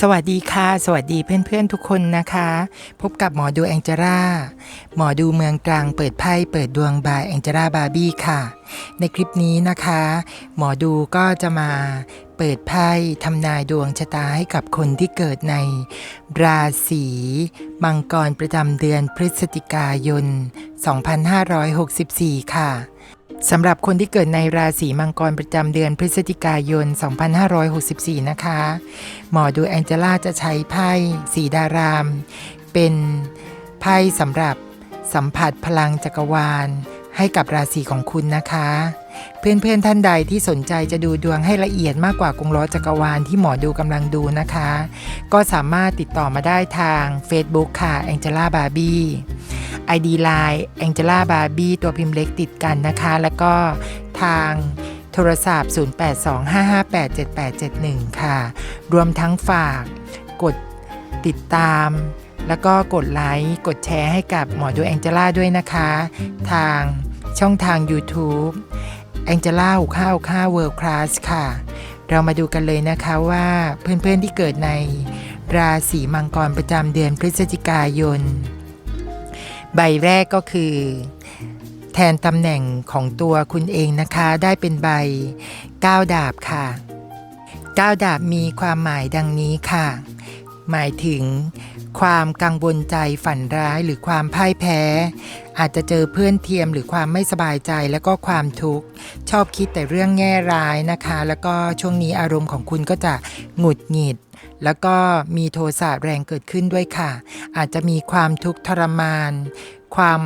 สวัสดีค่ะ สวัสดีเพื่อนๆทุกคนนะคะ พบกับหมอดูแองเจล่าหมอดูเมืองตรังเปิดไพ่เปิดดวงบายแองเจล่าบาร์บี้ค่ะ ในคลิปนี้นะคะ หมอดูก็จะมาเปิดไพ่ทำนายดวงชะตาให้กับคนที่เกิดใน ราศีมังกรประจำเดือนพฤศจิกายน 2564 ค่ะ สำหรับคนที่เกิดในราศีมังกรประจำเดือนพฤศจิกายน 2564 นะคะ หมอดูแองเจล่าจะใช้ไพ่สีดาราม เป็นไพ่สำหรับสัมผัสพลังจักรวาล ให้กับราศีของคุณนะคะ เพื่อนๆท่านใดที่สนใจจะดูดวงให้ละเอียดมากกว่ากงล้อจักรวาลที่หมอดูกำลังดูนะคะ ก็สามารถติดต่อมาได้ทาง Facebook ค่ะ Angela Barbie ID Line Angela Barbie ตัวพิมพ์เล็กติดกันนะคะ แล้วก็ทางโทรศัพท์ 0825587871 ค่ะ รวมทั้งฝากกดติดตาม แล้วก็กดไลค์ กดแชร์ให้กับหมอดูแองเจล่าด้วยนะคะ ทางช่องทาง YouTube แองเจล่าข้าวข้าวเวิร์ c คลาสค่ะ เรามาดูกันเลยนะคะว่าเพื่อนๆที่เกิดในราศีมังกรประจำเดือนพฤศจิกายน ใบแรกก็คือ แทนตำแหน่งของตัวคุณเองนะคะได้เป็นใบ9ดาบค่ะ9ดาบมีความหมายดังนี้ค่ะ หมายถึงความกังวลใจฝันร้ายหรือความพ่ายแพ้ อาจจะเจอเพื่อนเทียมหรือความไม่สบายใจแล้วก็ความทุกข์ชอบคิดแต่เรื่องแง่ร้ายนะคะ แล้วก็ช่วงนี้อารมณ์ของคุณก็จะหงุดหงิด แล้วก็มีโทสะแรงเกิดขึ้นด้วยค่ะ อาจจะมีความทุกข์ทรมาน ความ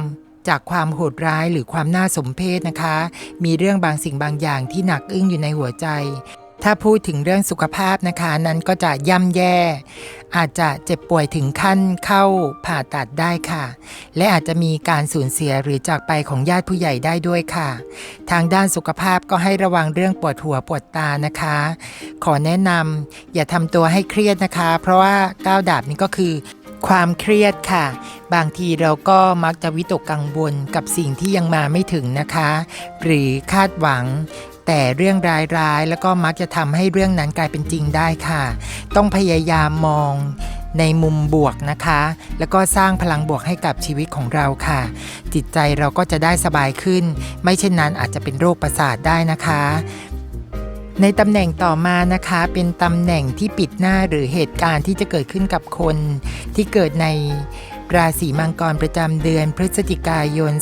จากความโหดร้ายหรือความน่าสมเพชนะคะ มีเรื่องบางสิ่งบางอย่างที่หนักอึ้งอยู่ในหัวใจ ถ้าพูดถึงเรื่องสุขภาพนะคะนั้นก็จะย่ำแย่ อาจจะเจ็บป่วยถึงขั้นเข้าผ่าตัดได้ค่ะ และอาจจะมีการสูญเสียหรือจากไปของญาติผู้ใหญ่ได้ด้วยค่ะ ทางด้านสุขภาพก็ให้ระวังเรื่องปวดหัวปวดตานะคะ ขอแนะนำอย่าทำตัวให้เครียดนะคะ เพราะว่าก้าวดาบนี้ก็คือความเครียดค่ะ บางทีเราก็มักจะวิตกกังวลกับสิ่งที่ยังมาไม่ถึงนะคะ หรือคาดหวัง แต่เรื่องร้ายๆ แล้วก็มักจะทำให้เรื่องนั้นกลายเป็นจริงได้ค่ะ ต้องพยายามมองในมุมบวกนะคะ แล้วก็สร้างพลังบวกให้กับชีวิตของเราค่ะ จิตใจเราก็จะได้สบายขึ้น ไม่เช่นนั้นอาจจะเป็นโรคประสาทได้นะคะในตำแหน่งต่อมานะคะเป็นตำแหน่งที่ปิดหน้าหรือเหตุการณ์ที่จะเกิดขึ้นกับคนที่เกิดใน ราศีมังกรประจำเดือนพฤศจิกายน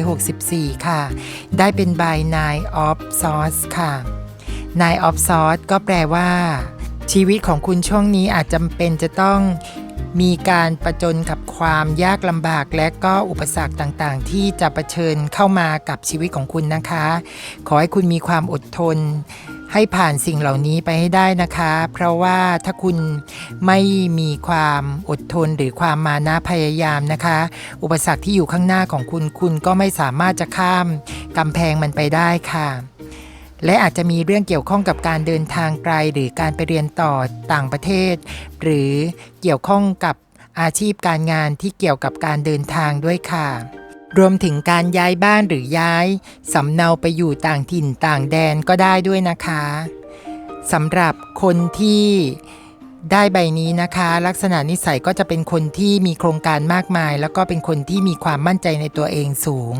2564 ค่ะ ได้เป็นใบ Nine of Swords ค่ะ Nine of Swords ก็แปลว่า ชีวิตของคุณช่วงนี้อาจจำเป็นจะต้องมีการประจนกับความยากลำบากและก็อุปสรรคต่างๆ ที่จะะเผชิญเข้ามากับชีวิตของคุณนะคะ ขอให้คุณมีความอดทน ให้ผ่านสิ่งเหล่านี้ไปให้ได้นะคะ เพราะว่าถ้าคุณไม่มีความอดทนหรือความมานะพยายามนะคะ อุปสรรคที่อยู่ข้างหน้าของคุณคุณก็ไม่สามารถจะข้ามกำแพงมันไปได้ค่ะ และอาจจะมีเรื่องเกี่ยวข้องกับการเดินทางไกลหรือการไปเรียนต่อต่างประเทศ หรือเกี่ยวข้องกับอาชีพการงานที่เกี่ยวกับการเดินทางด้วยค่ะ รวมถึงการย้ายบ้านหรือย้ายสำเนาไปอยู่ต่างถิ่นต่างแดนก็ได้ด้วยนะคะสำหรับคนที่ ได้ใบนี้นะคะ ลักษณะนิสัยก็จะเป็นคนที่มีโครงการมากมาย แล้วก็เป็นคนที่มีความมั่นใจในตัวเองสูง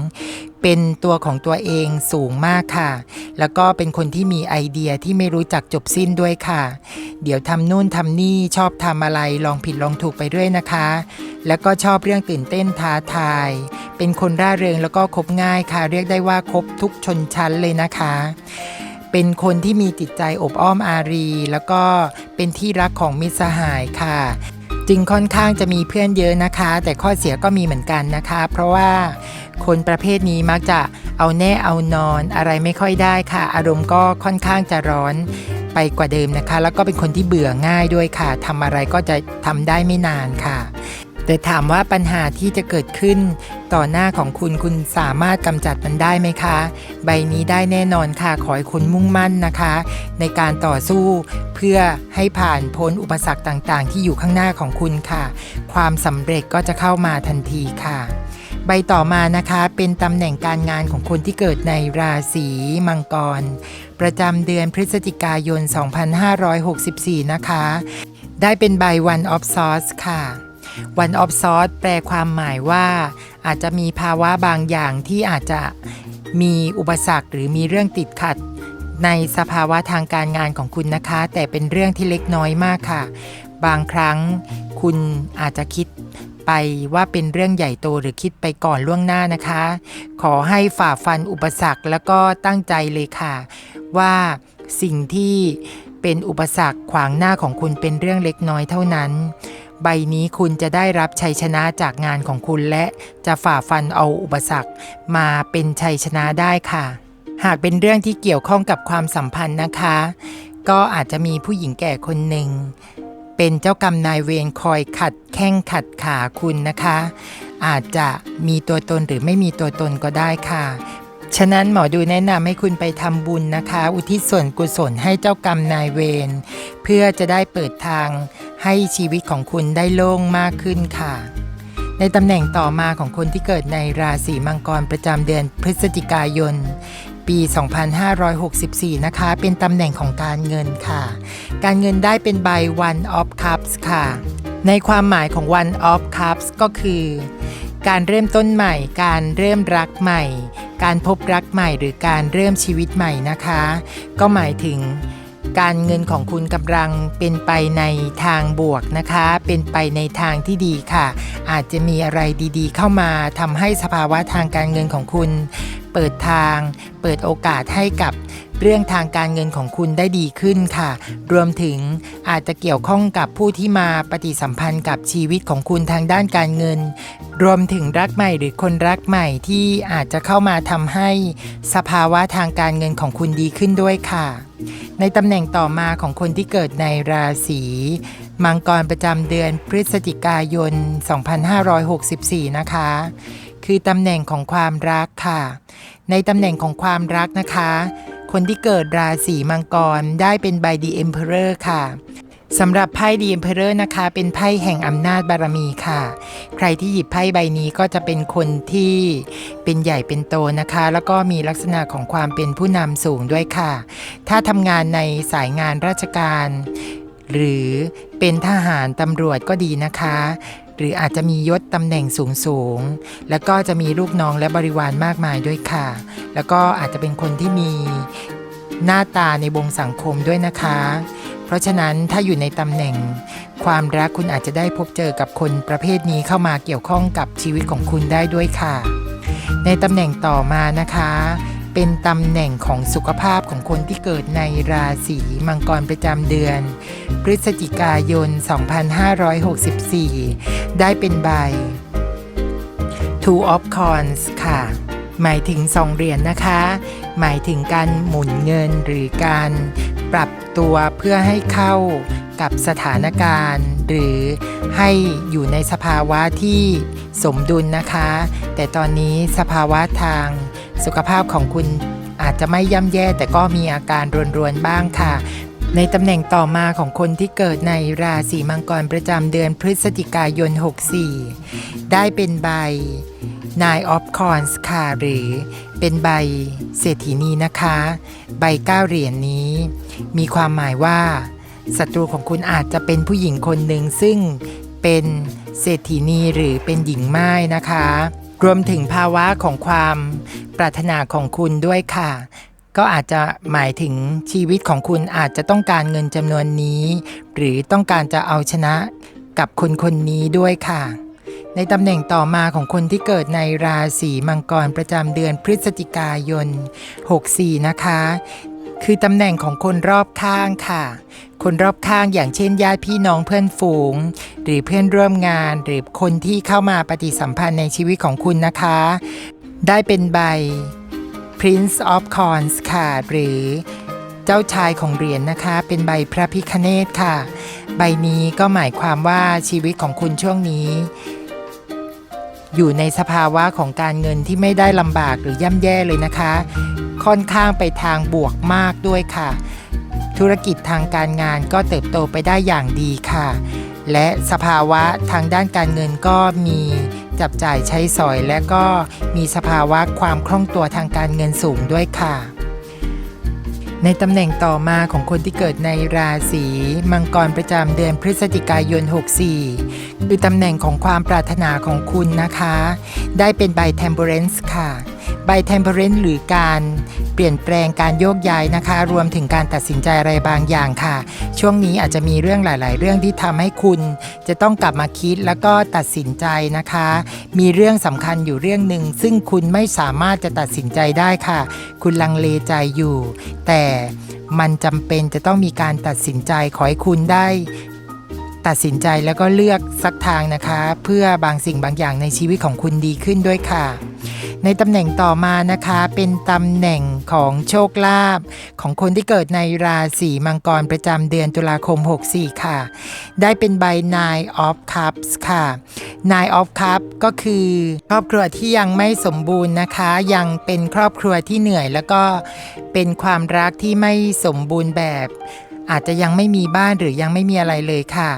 เป็นตัวของตัวเองสูงมากค่ะ แล้วก็เป็นคนที่มีไอเดียที่ไม่รู้จักจบสิ้นด้วยค่ะ เดี๋ยวทำนู่นทำนี่ชอบทำอะไรลองผิดลองถูกไปเรื่อยนะคะ แล้วก็ชอบเรื่องตื่นเต้นท้าทาย เป็นคนร่าเริงแล้วก็คบง่ายค่ะ เรียกได้ว่าคบทุกชนชั้นเลยนะคะ เป็นคนที่มีจิตใจอบอ้อมอารี แล้วก็เป็นที่รักของมิตรสหายค่ะ จึงค่อนข้างจะมีเพื่อนเยอะนะคะ แต่ข้อเสียก็มีเหมือนกันนะคะ เพราะว่าคนประเภทนี้มักจะเอาแน่เอานอนอะไรไม่ค่อยได้ค่ะ อารมณ์ก็ค่อนข้างจะร้อนไปกว่าเดิมนะคะ แล้วก็เป็นคนที่เบื่อง่ายด้วยค่ะทำอะไรก็จะทำได้ไม่นานค่ะ แต่ถามว่าปัญหาที่จะเกิดขึ้น ต่อหน้าของคุณคุณสามารถกำจัดมันได้ไหมคะ ใบนี้ได้แน่นอนค่ะขอให้คุณมุ่งมั่นนะคะ ในการต่อสู้เพื่อให้ผ่านพ้นอุปสรรคต่างๆ ที่อยู่ข้างหน้าของคุณค่ะ ความสำเร็จก็จะเข้ามาทันทีค่ะ ใบต่อมานะคะ เป็นตำแหน่งการงานของคนที่เกิดในราศีมังกร ประจำเดือนพฤศจิกายน 2564 นะคะ ได้เป็นใบ one of swords ค่ะ one of swords แปลความหมายว่า อาจจะมีภาวะบางอย่างที่อาจจะมีอุปสรรคหรือมีเรื่องติดขัด ในสภาวะทางการงานของคุณนะคะ แต่เป็นเรื่องที่เล็กน้อยมากค่ะ บางครั้งคุณอาจจะคิดไปว่าเป็นเรื่องใหญ่โตหรือคิดไปก่อนล่วงหน้านะคะ ขอให้ฝ่าฟันอุปสรรคแล้วก็ตั้งใจเลยค่ะ ว่าสิ่งที่เป็นอุปสรรคขวางหน้าของคุณเป็นเรื่องเล็กน้อยเท่านั้น ใบนี้คุณจะได้รับชัยชนะจากงานของคุณและจะฝ่าฟันเอาอุปสรรค มาเป็นชัยชนะได้ค่ะ หากเป็นเรื่องที่เกี่ยวข้องกับความสัมพันธ์นะคะ ก็อาจจะมีผู้หญิงแก่คนหนึ่งเป็นเจ้ากรรมนายเวรคอยขัดแข้งขัดขาคุณนะคะ อาจจะมีตัวตนหรือไม่มีตัวตนก็ได้ค่ะ ฉะนั้นหมอดูแนะนำให้คุณไปทำบุญนะคะ อุทิศส่วนกุศลให้เจ้ากรรมนายเวรเพื่อจะได้เปิดทาง ให้ชีวิตของคุณได้โล่งมากขึ้นค่ะ ในตำแหน่งต่อมาของคนที่เกิดในราศีมังกรประจำเดือนพฤศจิกายน ปี 2564 นะคะ เป็นตำแหน่งของการเงินค่ะ การเงินได้เป็นใบ One of Cups ค่ะ ในความหมายของ One of Cups ก็คือ การเริ่มต้นใหม่ การเริ่มรักใหม่ การพบรักใหม่หรือการเริ่มชีวิตใหม่นะคะ ก็หมายถึง การเงินของคุณกำลังเป็นไปในทางบวกนะคะ เป็นไปในทางที่ดีค่ะ อาจจะมีอะไรดีๆ เข้ามาทำให้สภาวะทางการเงินของคุณ เปิดทาง เปิดโอกาสให้กับ เรื่องทางการเงินของคุณได้ดีขึ้นค่ะ รวมถึงอาจจะเกี่ยวข้องกับผู้ที่มาปฏิสัมพันธ์กับชีวิตของคุณทางด้านการเงิน รวมถึงรักใหม่หรือคนรักใหม่ที่อาจจะเข้ามาทำให้สภาวะทางการเงินของคุณดีขึ้นด้วยค่ะ ในตำแหน่งต่อมาของคนที่เกิดในราศีมังกรประจำเดือนพฤศจิกายน 2564 นะคะ คือตำแหน่งของความรักค่ะ ในตำแหน่งของความรักนะคะ คนที่เกิดราศีมังกรได้เป็นใบดีเอ็มเพอเรอร์ค่ะสำหรับไพ่ดีเอ็มเพอเรอร์นะคะ เป็นไพ่แห่งอำนาจบารมีค่ะ ใครที่หยิบไพ่ใบนี้ก็จะเป็นคนที่เป็นใหญ่เป็นโตนะคะ แล้วก็มีลักษณะของความเป็นผู้นำสูงด้วยค่ะ ถ้าทำงานในสายงานราชการ หรือเป็นทหารตำรวจก็ดีนะคะ หรืออาจจะมียศตำแหน่งสูงสูงๆแล้วก็จะมีลูกน้องและบริวารมากมายด้วยค่ะ แล้วก็อาจจะเป็นคนที่มีหน้าตาในวงสังคมด้วยนะคะ เพราะฉะนั้นถ้าอยู่ในตำแหน่ง ความรักคุณอาจจะได้พบเจอกับคนประเภทนี้เข้ามาเกี่ยวข้องกับชีวิตของคุณได้ด้วยค่ะ ในตำแหน่งต่อมานะคะ เป็นตำแหน่งของสุขภาพของคนที่เกิดในราศีมังกรประจำเดือน พฤศจิกายน 2564 ได้เป็นใบ Two of Coins ค่ะ หมายถึงสองเหรียญนะคะ หมายถึงการหมุนเงินหรือการปรับตัวเพื่อให้เข้ากับสถานการณ์ หรือให้อยู่ในสภาวะที่สมดุลนะคะ แต่ตอนนี้สภาวะทางสุขภาพของคุณอาจจะไม่ย่ำแย่แต่ก็มีอาการรวนๆบ้างค่ะ ในตำแหน่งต่อมาของคนที่เกิดในราศีมังกรประจำเดือนพฤศจิกายน 64 ได้เป็นใบ Nine of Coins ค่ะหรือเป็นใบเศรษฐีนีนะคะ ใบเก้าเหรียญนนี้ มีความหมายว่าศัตรูของคุณอาจจะเป็นผู้หญิงคนหนึ่งซึ่งเป็นเศรษฐีนีหรือเป็นหญิงไม้นะคะ รวมถึงภาวะของความปรารถนาของคุณด้วยค่ะ ก็อาจจะหมายถึงชีวิตของคุณอาจจะต้องการเงินจำนวนนี้ หรือต้องการจะเอาชนะกับคนคนนี้ด้วยค่ะ ในตำแหน่งต่อมาของคนที่เกิดในราศีมังกรประจำเดือนพฤศจิกายน 64 นะคะ คือตำแหน่งของคนรอบข้างค่ะ คนรอบข้างอย่างเช่นญาติพี่น้องเพื่อนฝูง หรือเพื่อนร่วมงานหรือคนที่เข้ามาปฏิสัมพันธ์ในชีวิตของคุณนะคะ ได้เป็นใบ Prince of Coins ค่ะ หรือเจ้าชายของเหรียญนนะคะ เป็นใบพระพิคเนตค่ะ ใบนี้ก็หมายความว่าชีวิตของคุณช่วงนี้ อยู่ในสภาวะของการเงินที่ไม่ได้ลำบากหรือย่ำแย่เลยนะคะ ค่อนข้างไปทางบวกมากด้วยค่ะ ธุรกิจทางการงานก็เติบโตไปได้อย่างดีค่ะ และสภาวะทางด้านการเงินก็มี จับจ่ายใช้สอย และก็มีสภาวะความคล่องตัวทางการเงินสูงด้วยค่ะ ในตำแหน่งต่อมาของคนที่เกิดในราศีมังกรประจำเดือนพฤศจิกายน 64 คือตำแหน่งของความปรารถนาของคุณนะคะ ได้เป็นใบ Temperance ค่ะใบ Temperance หรือการ ลี่ยนแปลงการโยกย้ายนะคะ รวมถึงการตัดสินใจอะไรบางอย่างค่ะ ช่วงนี้อาจจะมีเรื่องหลาย ๆ เรื่องที่ทำให้คุณ จะต้องกลับมาคิดแล้วก็ตัดสินใจนะคะ มีเรื่องสำคัญอยู่เรื่องหนึ่งซึ่งคุณไม่สามารถจะตัดสินใจได้ค่ะ คุณลังเลใจอยู่ แต่มันจำเป็นจะต้องมีการตัดสินใจขอให้คุณได้ ตัดสินใจแล้วก็เลือกสักทางนะคะ เพื่อบางสิ่งบางอย่างในชีวิตของคุณดีขึ้นด้วยค่ะ ในตำแหน่งต่อมานะคะเป็นตำแหน่งของโชคลาภของคนที่เกิดในราศีมังกรประจำเดือนตุลาคม 64 ค่ะ ได้เป็นใบ Nine of Cups ค่ะ Nine of Cups ก็คือครอบครัวที่ยังไม่สมบูรณ์นะคะ ยังเป็นครอบครัวที่เหนื่อยแล้วก็เป็นความรักที่ไม่สมบูรณ์แบบ อาจจะยังไม่มีบ้านหรือยังไม่มีอะไรเลยค่ะ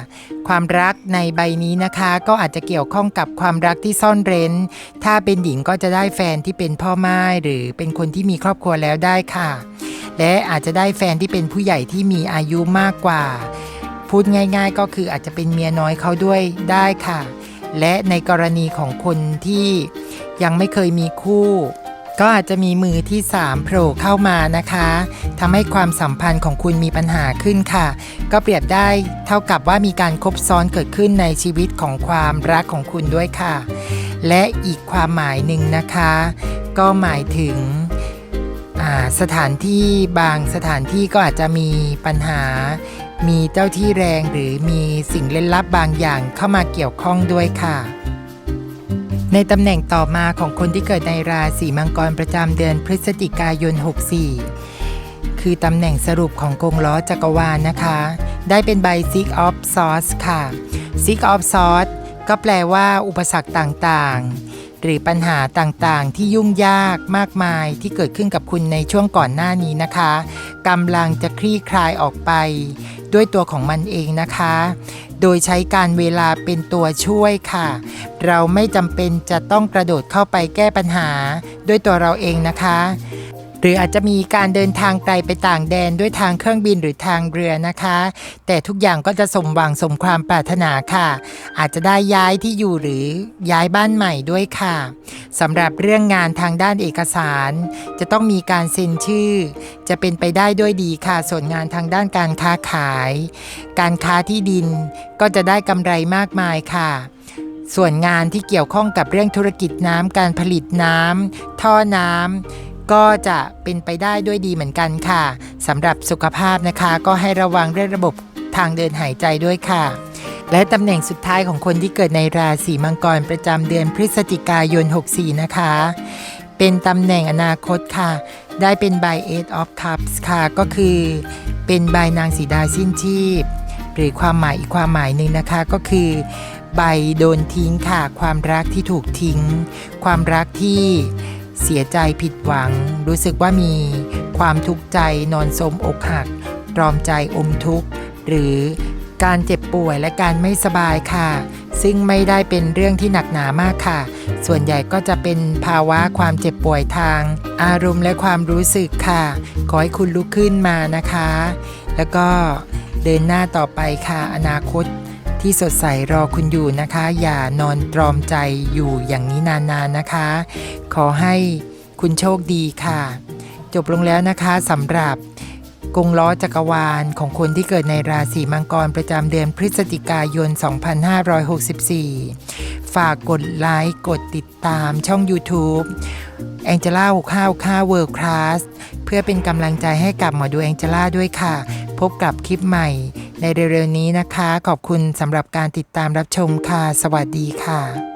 ความรักในใบนี้นะคะ ก็อาจจะเกี่ยวข้องกับความรักที่ซ่อนเร้น ถ้าเป็นหญิงก็จะได้แฟนที่เป็นพ่อไม้หรือเป็นคนที่มีครอบครัวแล้วได้ค่ะ และอาจจะได้แฟนที่เป็นผู้ใหญ่ที่มีอายุมากกว่า พูดง่าย ๆ ก็คืออาจจะเป็นเมียน้อยเขาด้วยได้ค่ะ และในกรณีของคนที่ยังไม่เคยมีคู่ ก็อาจจะมีมือที่ 3 โผล่เข้ามานะคะทำให้ความสัมพันธ์ของคุณมีปัญหาขึ้นค่ะ ก็เปรียบได้เท่ากับว่ามีการคบซ้อนเกิดขึ้นในชีวิตของความรักของคุณด้วยค่ะ และอีกความหมายหนึ่งนะคะ ก็หมายถึงสถานที่บางสถานที่ก็อาจจะมีปัญหา มีเจ้าที่แรงหรือมีสิ่งเล่นลับบางอย่างเข้ามาเกี่ยวข้องด้วยค่ะ ในตำแหน่งต่อมาของคนที่เกิดในราศีมังกรประจำเดือนพฤศจิกายน 64 คือตำแหน่งสรุปของกงล้อจักรวาลนะคะ ได้เป็นใบ Six of Swords ค่ะ Six of Swords ก็แปลว่าอุปสรรคต่างๆ หรือปัญหาต่างๆ ที่ยุ่งยากมากมายที่เกิดขึ้นกับคุณในช่วงก่อนหน้านี้นะคะกำลังจะคลี่คลายออกไป ด้วยตัวของมันเองนะคะ โดยใช้การเวลาเป็นตัวช่วยค่ะ เราไม่จำเป็นจะต้องกระโดดเข้าไปแก้ปัญหาด้วยตัวเราเองนะคะ หรืออาจจะมีการเดินทางไกลไปต่างแดนด้วยทางเครื่องบินหรือทางเรือนะคะ แต่ทุกอย่างก็จะสมหวังสมความปรารถนาค่ะ อาจจะได้ย้ายที่อยู่หรือย้ายบ้านใหม่ด้วยค่ะสำหรับเรื่องงานทางด้านเอกสาร จะต้องมีการเซ็นชื่อ จะเป็นไปได้ด้วยดีค่ะ ส่วนงานทางด้านการค้าขาย การค้าที่ดินก็จะได้กำไรมากมายค่ะส่วนงานที่เกี่ยวข้องกับเรื่องธุรกิจน้ำการผลิตน้ำท่อน้ำ ก็จะเป็นไปได้ด้วยดีเหมือนกันค่ะสำหรับสุขภาพนะคะ ก็ให้ระวังเรื่องระบบทางเดินหายใจด้วยค่ะ และตำแหน่งสุดท้ายของคนที่เกิดในราศีมังกรประจำเดือนพฤศจิกายน 64 นะคะ เป็นตำแหน่งอนาคตค่ะ ได้เป็นใบ Eight of Cups ค่ะ ก็คือเป็นใบนางสีดาสิ้นชีพ หรือความหมายอีกความหมายหนึ่งนะคะก็คือใบโดนทิ้งค่ะ ความรักที่ถูกทิ้ง ความรักที่ เสียใจผิดหวัง รู้สึกว่ามีความทุกข์ใจนอนสมอกหัก ตรอมใจอมทุกข์ หรือการเจ็บป่วยและการไม่สบายค่ะ ซึ่งไม่ได้เป็นเรื่องที่หนักหนามากค่ะ ส่วนใหญ่ก็จะเป็นภาวะความเจ็บป่วยทาง อารมณ์และความรู้สึกค่ะ ขอให้คุณลุกขึ้นมานะคะ แล้วก็เดินหน้าต่อไปค่ะ อนาคต ที่สดใสรอคุณอยู่นะคะ อย่านอนตรอมใจอยู่อย่างนี้นานๆนะคะ ขอให้คุณโชคดีค่ะ จบลงแล้วนะคะสำหรับกงล้อจักรวาลของคนที่เกิดในราศีมังกรประจำเดือนพฤศจิกายน 2564 ฝากกดไลค์กดติดตามช่อง YouTube แองเจล่า655 World Class เพื่อเป็นกำลังใจให้กับหมอดูแองเจล่าด้วยค่ะ พบกับคลิปใหม่ ในเร็วๆนี้นะคะ ขอบคุณสำหรับการติดตามรับชมค่ะ สวัสดีค่ะ